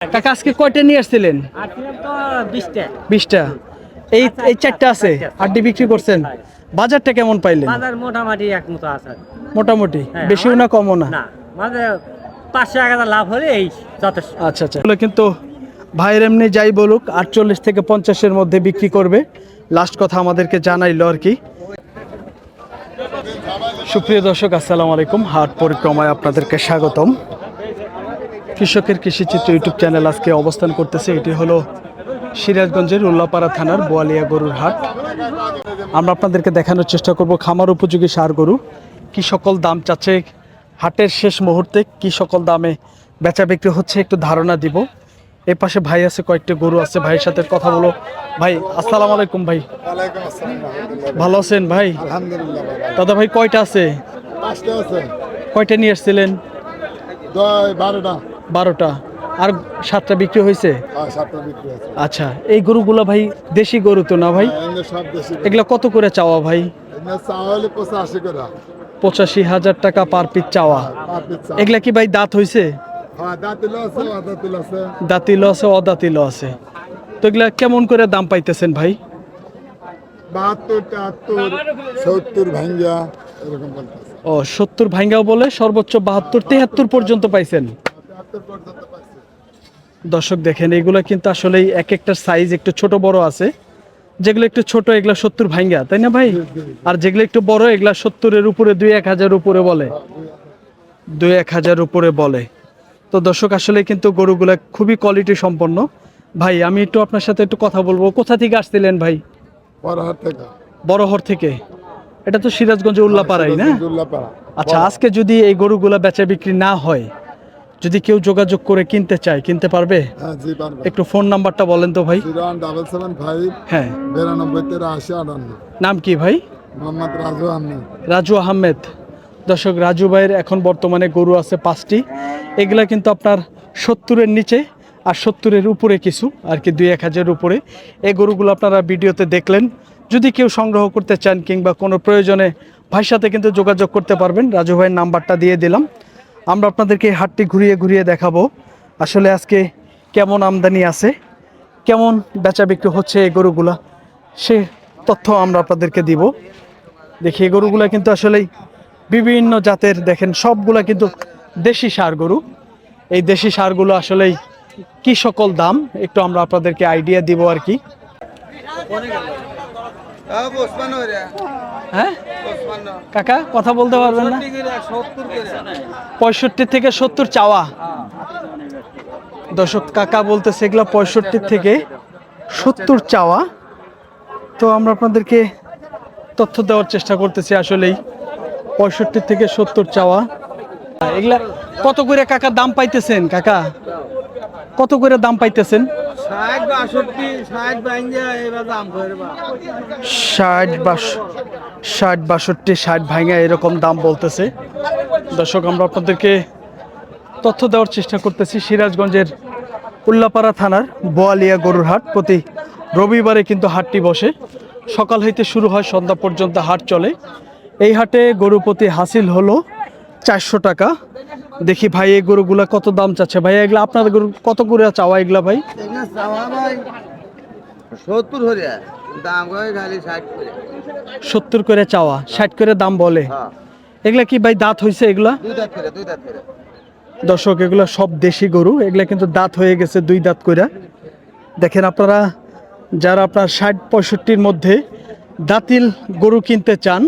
কাকা আজকে কয়টা নিয়ে আসছিলেন? বিশটা। এই এই চারটা আছে আটটি বিক্রি করছেন। বাজারটা কেমন পাইলেন? বাজার মোটামুটি এক মতো আছে। মোটামুটি? হ্যাঁ, বেশিও না কমও না? না মানে পাঁচশো এক হাজার লাভ হলে এই যথেষ্ট। আচ্ছা আচ্ছা। কিন্তু ভাইয়ের এমনি যাই বলুক আটচল্লিশ থেকে পঞ্চাশের মধ্যে বিক্রি করবে। লাস্ট কথা আমাদেরকে জানাইলো আর কি। সুপ্রিয় দর্শক আসসালামু আলাইকুম। হাট পরিক্রমায় আপনাদেরকে স্বাগতম। কৃষকের কৃষিচিত্র ইউটিউব চ্যানেল আজকে অবস্থান করতেছে। এটি হলো সিরাজগঞ্জের উল্লাপাড়া থানার বোয়ালিয়া গরুর হাট। আমরা আপনাদেরকে দেখানোর চেষ্টা করব খামার উপযোগী সার গরু। কি সকল দাম চাচ্ছে হাটের শেষ মুহূর্তে কি সকল দামে বেচা বিক্রি হচ্ছে একটু ধারণা দিব। এ পাশে ভাই আছে কয়েকটি গরু আছে ভাইয়ের সাথে কথা বলো। ভাই আসসালাম আলাইকুম ভাই। ভালো আছেন ভাই? দাদা ভাই কয়টা আছে? কয়টা নিয়ে এসেছিলেন বারোটা। বারোটা। আর সাতটা বিক্রি হয়েছে? আছে আচ্ছা এই গরুগুলো ভাই দেশি গরু তো না ভাই? দেশি এগুলা কত করে চাওয়া ভাই? পঁচাশি হাজার টাকা পার পিস চাওয়া। পার পিস চা। এগুলা কি ভাই দাঁত হয়েছে হ্যাঁ দাঁতিল আছে অদাতিল আছে আছে তো এগুলা কেমন করে দাম পাইতেছেন ভাই? বাহাত্তর সত্তর ভাঙ্গা এরকম ও সত্তর ভাঙ্গাও বলে সর্বোচ্চ বাহাত্তর তেহাত্তর পর্যন্ত পাইছেন? দর্শক দেখেন এগুলো কিন্তু আসলেই এক একটা সাইজ একটু ছোট বড় আছে। যেগুলো একটু ছোট এগুলা সত্তর ভাঙ্গা তাই না ভাই? আর যেগুলো একটু বড় এগুলা সত্তরের উপরে দুই এক হাজার উপরে বলে। দুই এক হাজার উপরে বলে। তো দর্শক আসলে কিন্তু গরুগুলা খুবই কোয়ালিটি সম্পন্ন। ভাই আমি একটু আপনার সাথে একটু কথা বলব। কোথা থেকে আসছিলেন ভাই? বড়হর থেকে। এটা তো সিরাজগঞ্জ উল্লাপাড়াই না? আচ্ছা আজকে যদি এই গরুগুলা বেচা বিক্রি না হয় যদি কেউ যোগাযোগ করে কিনতে চায় কিনতে পারবে? হ্যাঁ একটু ফোন নাম্বারটা বলেন তো ভাই। হ্যাঁ। নাম কি ভাই? মোহাম্মদ রাজু আহমেদ। রাজু আহমেদ। দর্শক রাজু ভাইয়ের এখন বর্তমানে গরু আছে পাঁচটি। এগুলা কিন্তু আপনার সত্তরের নিচে আর সত্তরের উপরে কিছু আর কি দুই এক হাজারের উপরে। এই গরুগুলো আপনারা ভিডিওতে দেখলেন। যদি কেউ সংগ্রহ করতে চান কিংবা কোনো প্রয়োজনে ভাইয়ের সাথে কিন্তু যোগাযোগ করতে পারবেন রাজু ভাইয়ের নাম্বারটা দিয়ে দিলাম। আমরা আপনাদেরকে হাটটি ঘুরিয়ে ঘুরিয়ে দেখাবো। আসলে আজকে কেমন আমদানি আছে, কেমন বেচা বিক্রি হচ্ছে এই গরুগুলা, সে তথ্য আমরা আপনাদেরকে দিব। দেখি, এই গরুগুলা কিন্তু আসলেই বিভিন্ন জাতের, দেখেন সবগুলা কিন্তু দেশি সার গরু। এই দেশি সারগুলো আসলেই কি সকল দাম, একটু আমরা আপনাদেরকে আইডিয়া দিব আর কি। হ্যাঁ কাকা কথা বলতে পারবেন না? পঁয়ষট্টি থেকে সত্তর চাওয়া। দর্শক কাকা বলতেছে এগুলো পঁয়ষট্টি থেকে সত্তর চাওয়া। তো আমরা আপনাদেরকে তথ্য দেওয়ার চেষ্টা করতেছি আসলেই। পঁয়ষট্টি থেকে সত্তর চাওয়া। এগুলা কত করে কাকা দাম পাইতেছেন কাকা? কত করে দাম পাইতেছেন? ষাট বাষট্টি ষাট বাষট্টি, ষাট ভাঙা এরকম দাম বলতেছে। দর্শক, আমরা আপনাদেরকে তথ্য দেওয়ার চেষ্টা করতেছি সিরাজগঞ্জের উল্লাপাড়া থানার বোয়ালিয়া গরুর হাট। প্রতি রবিবারে কিন্তু হাটটি বসে। সকাল হইতে শুরু হয়, সন্ধ্যা পর্যন্ত হাট চলে। এই হাটে গরু প্রতি হাসিল হলো চারশো টাকা। দেখি ভাই এই গরুগুলা কত দাম চাচ্ছে? ভাই এগুলা আপনার গরু কত করে চাওয়া এগুলা ভাই? সত্তর করে। করে সত্তর করে চাওয়া ষাট করে দাম বলে। হ্যাঁ। এগুলা কি ভাই দাঁত হয়েছে এগুলা? করে করে। দর্শক এগুলা সব দেশি গরু এগুলা কিন্তু দাঁত হয়ে গেছে দুই দাঁত কইরা। দেখেন আপনারা যারা আপনার ষাট পঁয়ষট্টির মধ্যে দাঁতিল গরু কিনতে চান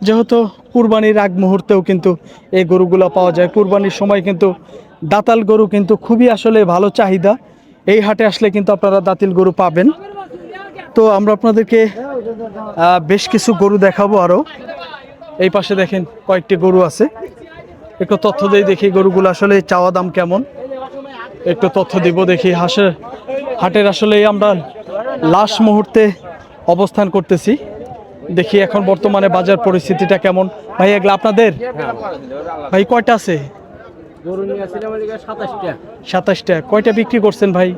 যেহেতু কুরবানির আগ মুহূর্তেও কিন্তু এই গরুগুলো পাওয়া যায়। কুরবানির সময় কিন্তু দাতাল গরু কিন্তু খুবই আসলে ভালো চাহিদা। এই হাটে আসলে কিন্তু আপনারা দাঁতিল গরু পাবেন। তো আমরা আপনাদেরকে বেশ কিছু গরু দেখাবো আরও এই পাশে দেখেন কয়েকটি গরু আছে। একটু তথ্য দিয়ে দেখি গরুগুলো আসলে চাওয়া দাম কেমন। একটু তথ্য দিব দেখি হাঁসের হাটের আসলে আমরা লাস্ট মুহূর্তে অবস্থান করতেছি। দেখি এখন বর্তমানে বাজার পরিস্থিতিটা কেমন। ভাই এগুলো আপনাদের? ভাই কয়টা আছে? সাতাশটা। কয়টা বিক্রি করছেন ভাই?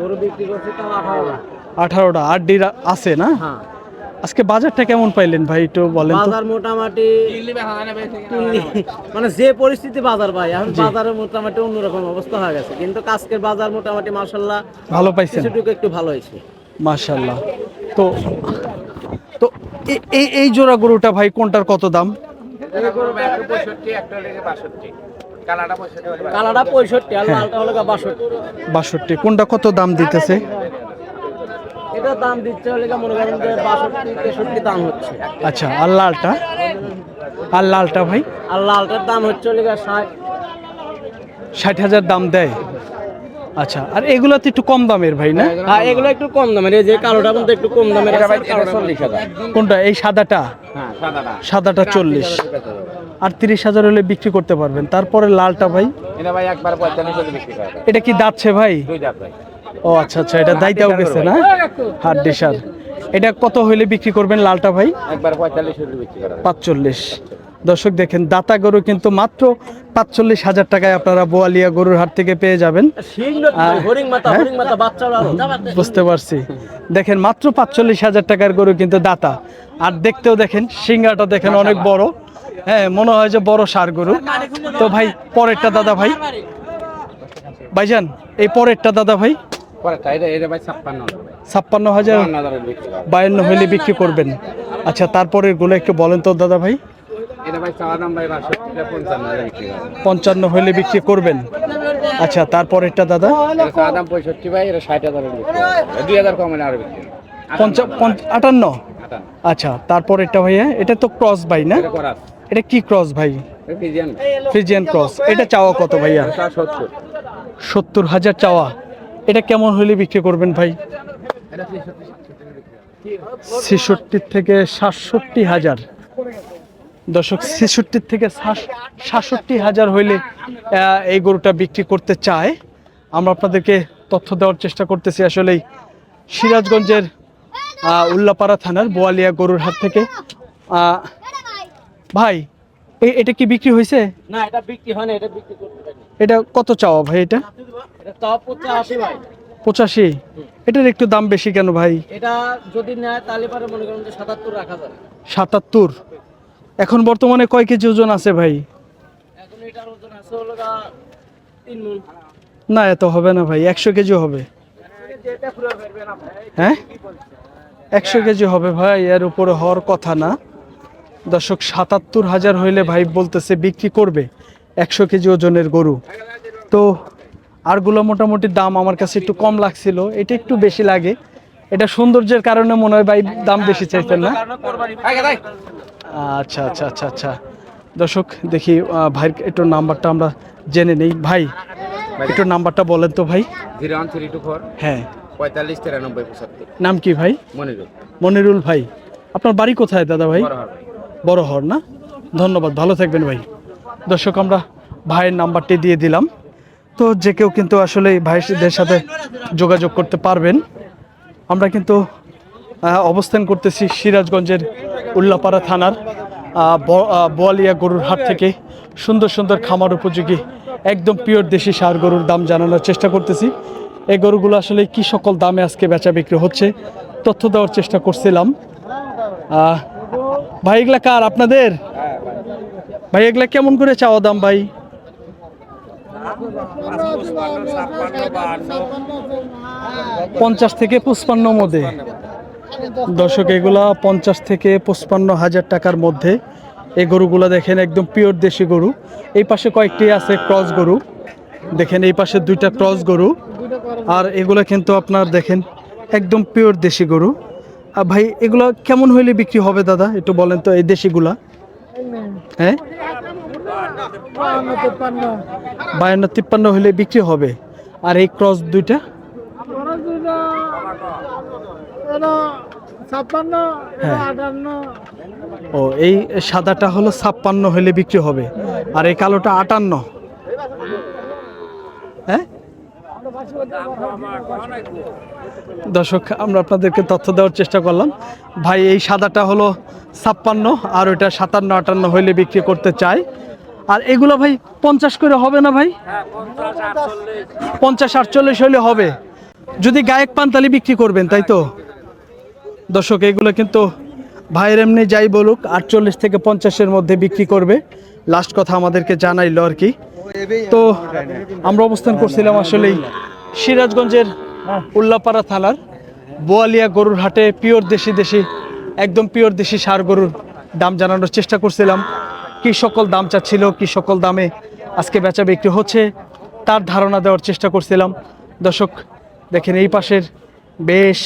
আঠারোটা। আট ডির আছে না? আজকে বাজারটা কেমন পাইলেন ভাই একটু বলেন বাজার মোটামুটি মানে যে পরিস্থিতি বাজার ভাই এখন বাজারের মোটামুটি অন্যরকম অবস্থা হয়ে গেছে। কিন্তু আজকের বাজার মোটামুটি মার্শাল্লাহ ভালো পাইছেন? একটু ভালো হয়েছে। মাশাল্লাহ তো তো এই এই জোড়া গরুটা ভাই কোনটার কত দাম? কালাটা পঁয়ষট্টি আর লালটা হলো বাষট্টি। বাষট্টি। কোনটা কত দাম দিতেছে? এটা দাম দিচ্ছে হলে মনে করেন যে বাষট্টি তেষট্টি দাম হচ্ছে। আচ্ছা আর লালটা? আর লালটা ভাই? আর লালটার দাম হচ্ছে হলে ষাট। ষাট হাজার দাম দেয়। আচ্ছা আর এগুলো তো একটু কম দামের ভাই না? হ্যাঁ এগুলো একটু কম দামের এই যে কালোটা কিন্তু একটু কম দামের আছে চল্লিশ হাজার। কোনটা? এই সাদাটা? হ্যাঁ সাদাটা। সাদাটা চল্লিশ। আর তিরিশ হাজার হলে বিক্রি করতে পারবেন। তারপরে লালটা ভাই? এটা ভাই একবার পঁয়তাল্লিশ হাজার বিক্রি করে এটা কি দাচ্ছে ভাই? দুই দাঁত ভাই। ও আচ্ছা আচ্ছা এটা দাইতেও গেছে না? হাট ডিসার এটা কত হইলে বিক্রি করবেন লালটা ভাই? একবার পঁয়তাল্লিশ হাজার বিক্রি করে পাঁচচল্লিশ। দর্শক দেখেন দাতা গরু কিন্তু মাত্র পাঁচচল্লিশ হাজার টাকায় আপনারা বোয়ালিয়া গরুর হাট থেকে পেয়ে যাবেন। হ্যাঁ? বুঝতে পারছি। দেখেন মাত্র পাঁচচল্লিশ হাজার টাকার গরু কিন্তু দাতা। আর দেখতেও দেখেন সিংহাটা দেখেন অনেক বড়। হ্যাঁ মনে হয় যে বড় সার গরু। তো ভাই পরেরটা দাদা ভাই। ভাইজান এই পরেরটা দাদা ভাই। ছাপ্পান্ন ছাপ্পান্ন হাজার বিক্রি বায়ান্ন হইলে বিক্রি করবেন। আচ্ছা তারপরেরগুলো একটু বলেন তো দাদা ভাই। এটা ভাই চাওয়া দাম ভাই বাষট্টি পঞ্চান্ন হাজার বিক্রি পঞ্চান্ন হইলে বিক্রি করবেন? আচ্ছা তারপরেরটা দাদা? চাওয়া দাম পঁয়ষট্টি ভাই এটা ষাট হাজারের দুই হাজার কম আরও বিক্রি পঞ্চা আটান্ন? আটান্ন। আচ্ছা তারপরেরটা ভাইয়া এটা তো ক্রস ভাই না? এটা কি ক্রস ভাই? Friesian cross. এটা চাওয়া কত ভাইয়া? সত্তর। হাজার চাওয়া। এটা কেমন হলে বিক্রি করবেন ভাই? ছেষট্টি থেকে সাতষট্টি হাজার। দর্শক ছেষট্টির থেকে সাতষট্টি হাজার হইলে এই গরুটা বিক্রি করতে চায়। আমরা আপনাদেরকে তথ্য দেওয়ার চেষ্টা করতেছি আসলে সিরাজগঞ্জের উল্লাপাড়া থানার বোয়ালিয়া গরুর হাত থেকে। ভাই এটা কি বিক্রি হয়েছে না এটা বিক্রি হয় না এটা বিক্রি করতে এটা কত চাওয়া ভাই এটা? পঁচাশি পঁচাশি? এটার একটু দাম বেশি কেন ভাই? এটা যদি নেয় তাহলে পরে মনে করেন যে সাতাত্তর রাখা যাবে। সাতাত্তর? এখন বর্তমানে কয় কেজি ওজন আছে ভাই? এখন এটার ওজন আছে হলো তিন মন। না এত হবে না ভাই একশো কেজি হবে। যেটা পুরো ফেরবে না ভাই হ্যাঁ? একশো কেজি হবে ভাই এর উপরে হওয়ার কথা না। দর্শক সাতাত্তর হাজার হইলে ভাই বলতেছে বিক্রি করবে একশো কেজি ওজনের গরু। তো আরগুলো মোটামুটি দাম আমার কাছে একটু কম লাগছিল এটা একটু বেশি লাগে। এটা সৌন্দর্যের কারণে মনে হয় ভাই দাম বেশি চাইতেন না। আচ্ছা আচ্ছা আচ্ছা আচ্ছা। দর্শক দেখি ভাইয়ের একটু নাম্বারটা আমরা জেনে নেই। ভাই একটু নাম্বারটা বলেন তো ভাই। Zero one three two four হ্যাঁ। পঁয়তাল্লিশ তিরানব্বই পঁচাত্তর। নাম কি ভাই? মনিরুল। মনিরুল ভাই। আপনার বাড়ি কোথায় দাদা ভাই? বড় হর না? ধন্যবাদ ভালো থাকবেন ভাই। দর্শক আমরা ভাইয়ের নাম্বারটি দিয়ে দিলাম। তো যে কেউ কিন্তু আসলে ভাইদের সাথে যোগাযোগ করতে পারবেন। আমরা কিন্তু অবস্থান করতেছি সিরাজগঞ্জের উল্লাপাড়া থানার বোয়ালিয়া গরুর হাট থেকে সুন্দর সুন্দর খামার উপযোগী, একদম পিওর দেশি সার গরুর দাম জানানোর চেষ্টা করতেছি। এই গরুগুলো আসলে কি সকল দামে আজকে বেচা বিক্রি হচ্ছে, তথ্য দেওয়ার চেষ্টা করছিলাম। ভাই, এগুলা কার? আপনাদের? ভাই, এগুলা কেমন করে চাওয়া দাম ভাই? পঞ্চাশ থেকে পঁচপান্ন মধ্যে দর্শক, এগুলা পঞ্চাশ থেকে পঁচপান্ন হাজার টাকার মধ্যে এই গরুগুলো দেখেন, একদম পিওর দেশি গরু। এই পাশে কয়েকটি আছে ক্রস গরু। দেখেন, এই পাশে দুইটা ক্রস গরু। আর এগুলো কিন্তু আপনার দেখেন, একদম পিওর দেশি গরু। আর ভাই, এগুলো কেমন হইলে বিক্রি হবে দাদা? একটু বলেন তো, এই দেশিগুলা। হ্যাঁ? বায়ান্ন, তিপ্পান্ন হইলে বিক্রি হবে। আর এই ক্রস দুইটা? ও এই সাদাটা হলো ছাপ্পান্ন হইলে বিক্রি হবে আর এই কালোটা আটান্ন। হ্যাঁ? দর্শক আমরা আপনাদেরকে তথ্য দেওয়ার চেষ্টা করলাম। ভাই এই সাদাটা হলো ছাপ্পান্ন আর ওইটা সাতান্ন আটান্ন হইলে বিক্রি করতে চায় আর এগুলো ভাই পঞ্চাশ করে হবে না ভাই? পঞ্চাশ আটচল্লিশ হইলে হবে। যদি গায়ক পান তাহলে বিক্রি করবেন তাই তো? দর্শক, এগুলো কিন্তু ভাইয়ের এমনি যাই বলুক, আটচল্লিশ থেকে পঞ্চাশের মধ্যে বিক্রি করবে। লাস্ট কথা আমাদেরকে জানাইলো আর কি। তো আমরা অবস্থান করছিলাম আসলেই সিরাজগঞ্জের উল্লাপাড়া থানার বোয়ালিয়া গরুর হাটে, পিওর দেশি দেশি, একদম পিওর দেশি সার গরুর দাম জানানোর চেষ্টা করছিলাম। কি সকল দাম চাচ্ছিল, কি সকল দামে আজকে বেচা বিক্রি হচ্ছে, তার ধারণা দেওয়ার চেষ্টা করছিলাম। দর্শক, দেখেন এই পাশের বেশ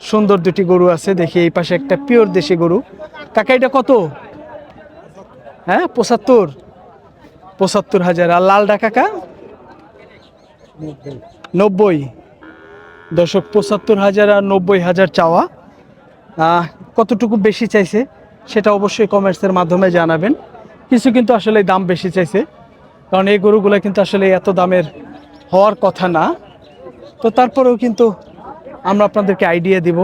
সুন্দর দুটি গরু আছে, দেখি এই পাশে একটা পিওর দেশি গরু। কাকা, এটা কত? হ্যাঁ পঁচাত্তর। পঁচাত্তর হাজার। আর লালটা কাকা? নব্বই। দর্শক, পঁচাত্তর হাজার আর নব্বই হাজার চাওয়া। কতটুকু বেশি চাইছে সেটা অবশ্যই কমেন্টসের মাধ্যমে জানাবেন। কিছু কিন্তু আসলে দাম বেশি চাইছে, কারণ এই গরুগুলো কিন্তু আসলে এত দামের হওয়ার কথা না। তো তারপরেও কিন্তু আমরা আপনাদেরকে আইডিয়া দিব।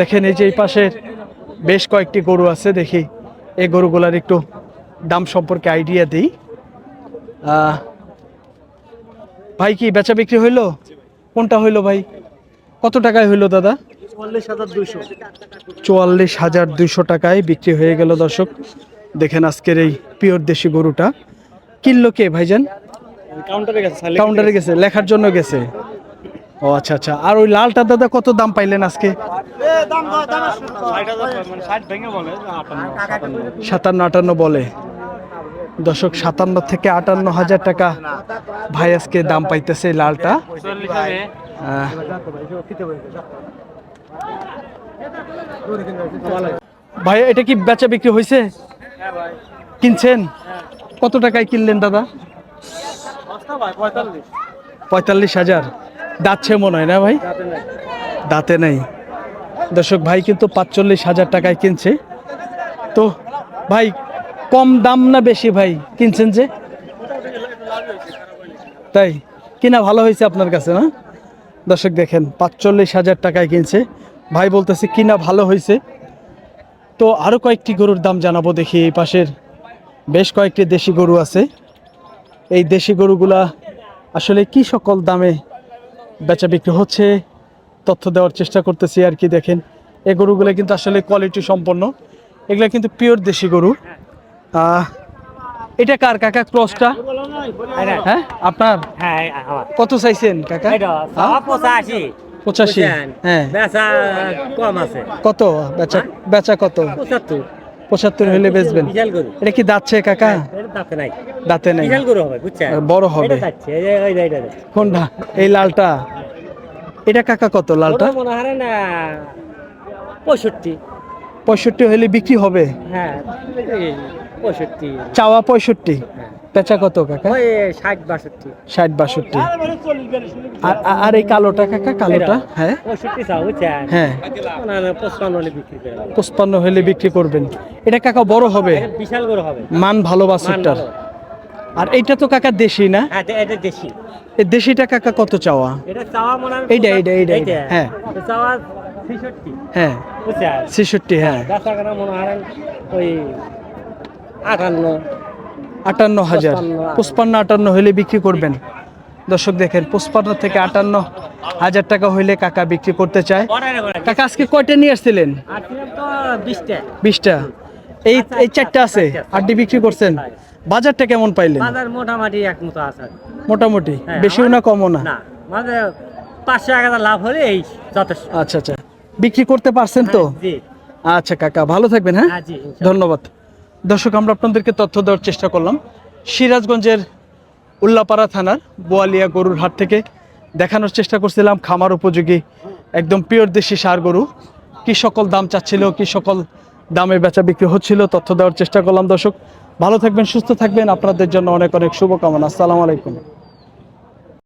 দেখেন এই যে এই পাশের বেশ কয়েকটি গরু আছে দেখি। এই গরুগুলার একটু দাম সম্পর্কে আইডিয়া দিই। ভাই কি বেচা বিক্রি হইল? কোনটা হইল ভাই? কত টাকায় হইল দাদা? চুয়াল্লিশ হাজার দুইশো। টাকায় বিক্রি হয়ে গেল দর্শক। দেখেন আজকের এই পিওর দেশি গরুটা। কিনলো কে ভাইজান? কাউন্টারে গেছে কাউন্টারে গেছে লেখার জন্য গেছে। ও আচ্ছা আচ্ছা। আর ওই লালটা দাদা কত দাম পাইলেন আজকে? সাতান্ন আটান্ন বলে। দশক সাতান্ন থেকে আটান্ন হাজার টাকা ভাই আজকে দাম পাইতেছে লালটা। ভাই, এটা কি বেচা বিক্রি হয়েছে কিনছেন? কত টাকায় কিনলেন দাদা? পঁয়তাল্লিশ হাজার। দাচ্ছে মনে হয় না ভাই? দাঁতে নেই। দর্শক, ভাই কিন্তু পাঁচচল্লিশ হাজার টাকায় কিনছে। তো, ভাই, কম দাম না বেশি ভাই? কিনছেন যে? তাই, কিনা ভালো হয়েছে আপনার কাছে, না? দর্শক, দেখেন, পাঁচচল্লিশ হাজার টাকায় কিনছে। ভাই বলতেছে, কিনা ভালো হয়েছে। তো আরও কয়েকটি গরুর দাম জানাব দেখি এই পাশের। বেশ কয়েকটি দেশি গরু আছে। এই দেশি গরুগুলা আসলে কি সকল দামে বেচা বিক্রি হচ্ছে তথ্য দেওয়ার চেষ্টা করতেছি আর কি দেখেন। এই গরুগুলো কিন্তু আসলে কোয়ালিটি সম্পন্ন। এগুলো কিন্তু পিওর দেশি গরু। এটা কার কাকা ক্রসটা? হ্যাঁ আপনার? হ্যাঁ কত চাইছেন কাকা? পঁচাশি। হ্যাঁ। বেচা কম আছে। কত? বেচা বেচা কত? পঁচাত্তর। পঁচাত্তর হলে বেচবেন? এটা কি দাঁতছে কাকা? দাঁতে নাই। দাঁতে নেই। বড় হবে। কোনটা? এই লালটা? এটা কাকা কত লালটা? মনে হয় না পঁয়ষট্টি। পঁয়ষট্টি হলে বিক্রি হবে? হ্যাঁ পঁয়ষট্টি। চাওয়া পঁয়ষট্টি। বেচা কত কাকা? ষাট বাষট্টি। ষাট বাষট্টি। আর আর- আর এই কালোটা কাকা কালোটা? হ্যাঁ? হ্যাঁ। মনে পঁচপান্ন হলে বিক্রি করবেন। এটা কাকা বড় হবে? বিশাল গরু হবে। মান ভালো বাছুরটার আর এইটা তো কাকা দেশি না? হ্যাঁ এটা- দেশি। এই দেশিটা কাকা কত চাওয়া? এটা চাওয়া মনে এইটা, এইটা, এইটা, এইটা, হ্যাঁ। চাওয়া হ্যাঁ। ছেষট্টি হ্যাঁ। মনে হয় ওই আটান্ন। আটান্ন হাজার। পঁচপান্ন। পঁচপান্ন আটান্ন হলে বিক্রি করবেন। দর্শক দেখেন পঁচপান্ন থেকে আটান্ন হাজার টাকা হইলে কাকা বিক্রি করতে চায়। কাকা আজকে কয়টা নিয়ে আসছিলেন? বিশটা। এই এই চারটা আছে। আটটি বিক্রি করছেন। বাজারটা কেমন পাইলেন? বাজার মোটামুটি এক মতো আছে। মোটামুটি? হ্যাঁ, বেশিও না কমও না? মানে পাঁচশো এক লাভ হলে এই যথেষ্ট। আচ্ছা আচ্ছা। বিক্রি করতে পারছেন তো? জি। আচ্ছা কাকা ভালো থাকবেন হ্যাঁ? হ্যাঁ জি ধন্যবাদ। দর্শক, আমরা আপনাদেরকে তথ্য দেওয়ার চেষ্টা করলাম। সিরাজগঞ্জের উল্লাপাড়া থানার বোয়ালিয়া গরুর হাট থেকে দেখানোর চেষ্টা করছিলাম। খামার উপযোগী, একদম পিওর দেশি সার গরু। কী সকল দাম চাচ্ছিল, কি সকল দামে বেচা বিক্রি হচ্ছিল, তথ্য দেওয়ার চেষ্টা করলাম দর্শক। ভালো থাকবেন, সুস্থ থাকবেন। আপনাদের জন্য অনেক অনেক শুভকামনা। আসসালামু আলাইকুম।